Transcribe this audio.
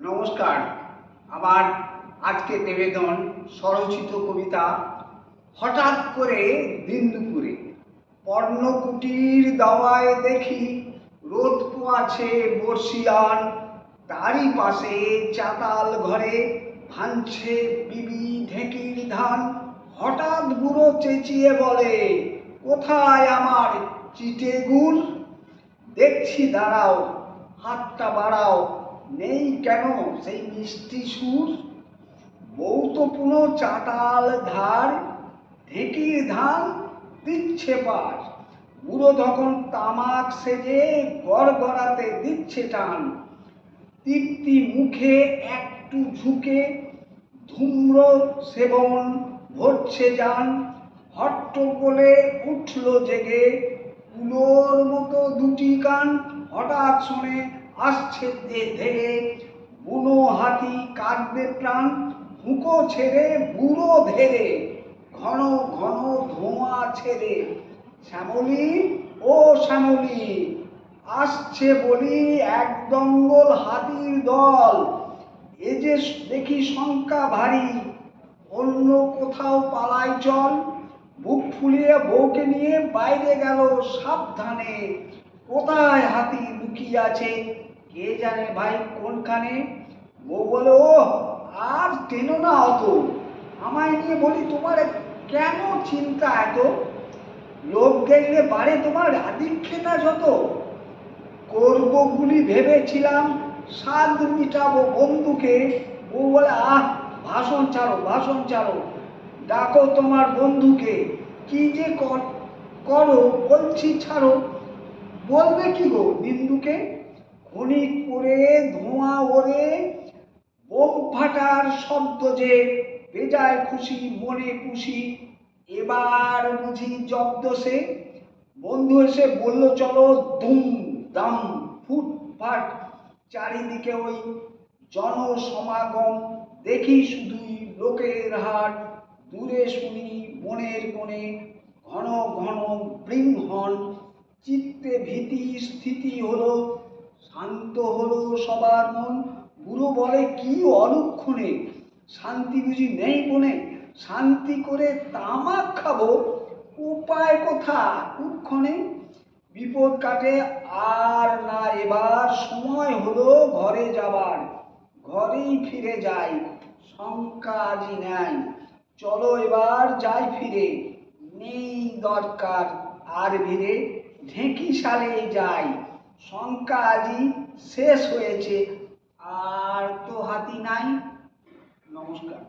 নমস্কার। আমার আজকে নিবেদন স্বরচিত কবিতা, হঠাৎ করে দিন দুপুরে। পর্ণকুটির দাওয়ায় দেখি রোদ পোয়াছে বর্ষিয়ান, তারই পাশে চাতাল ঘরে ভাঙছে বিবি ঢেঁকির ধান। হঠাৎ বুড়ো চেঁচিয়ে বলে, কোথায় আমার চিটে গুড়? দেখছি দাঁড়াও, হাতটা বাড়াও। নেই কেন? সেই মিষ্টি সুর বউ চাটাল ধার, ঢেকির ধান দিচ্ছে পার। বুড়ো তখন তামাক সেজে গড় গড়াতে দিচ্ছে টান, তৃপ্তি মুখে একটু ঝুঁকে ধূম্র সেবন ভরছে যান। হট্ট হট্টগোলে উঠল জেগে, কুলোর মতো দুটি কান হঠাৎ শুনে আসছে ধেয়ে বুনো হাতি কাটবে প্রাণ হুঁকো ছেড়ে, বুড়ো ধেরে, ঘন ঘন ধোঁয়া ছেড়ে। শ্যামলি, ও শ্যামলি, আসছে বলি এক দঙ্গল হাতির দল। এ যে দেখি শঙ্কা ভারী, অন্য কোথাও পালাই চল। বুক ফুলিয়ে বউকে নিয়ে বাইরে গেল সাবধানে। কোথায় হাতি লুকিয়ে আছে? কে জানে ভাই কোনখানে? বউ বলে ও আর টেনো না অত। আমায় নিয়ে বলি তোমার কেন চিন্তা এত? লোক দেখলে বাড়ে তোমার আদিক্ষেতা যত। করবগুলি ভেবেছিলাম, স্বাদ মিটাবো বন্ধুকে। ও বলে, আহ, ভাষণ ছাড়ো ভাষণ ছাড়ো। ডাকো তোমার বন্ধুকে। কি যে করো, বলছি ছাড়ো। বলবে কি গো বিন্দুকে? ক্ষণিক পরে ধোঁয়া ওরে বোম ফাটার শব্দ যে বেজায় খুশি, মনে খুশি, এবার বুঝি জব্দ সে। বন্ধু এসে বলল, চলো দুম দাম ফুটফাট, চারিদিকে ওই জনসমাগম, দেখি শুধুই লোকের হাট। দূরে শুনি মনের কোণে ঘন ঘন বৃংহন চিত্তে ভীতি, স্থিতি হলো শান্ত হলো সবার মন। বুড়ো বলে, কি অলক্ষণে? শান্তি বুঝি নেই বনে। শান্তি করে তামাক খাব। উপায় কোথা কুক্ষণে বিপদ কাটে আর না এবার। সময় হলো ঘরে যাবার। ঘরেই ফিরে যাই। শঙ্কা আজি নাই। চলো এবার যাই ফিরে। নেই দরকার আর ভিড়ে ঢেঁকি সালে যাই। শঙ্কা আজি শেষ হয়েছে আর তো হাতি নাই। নমস্কার।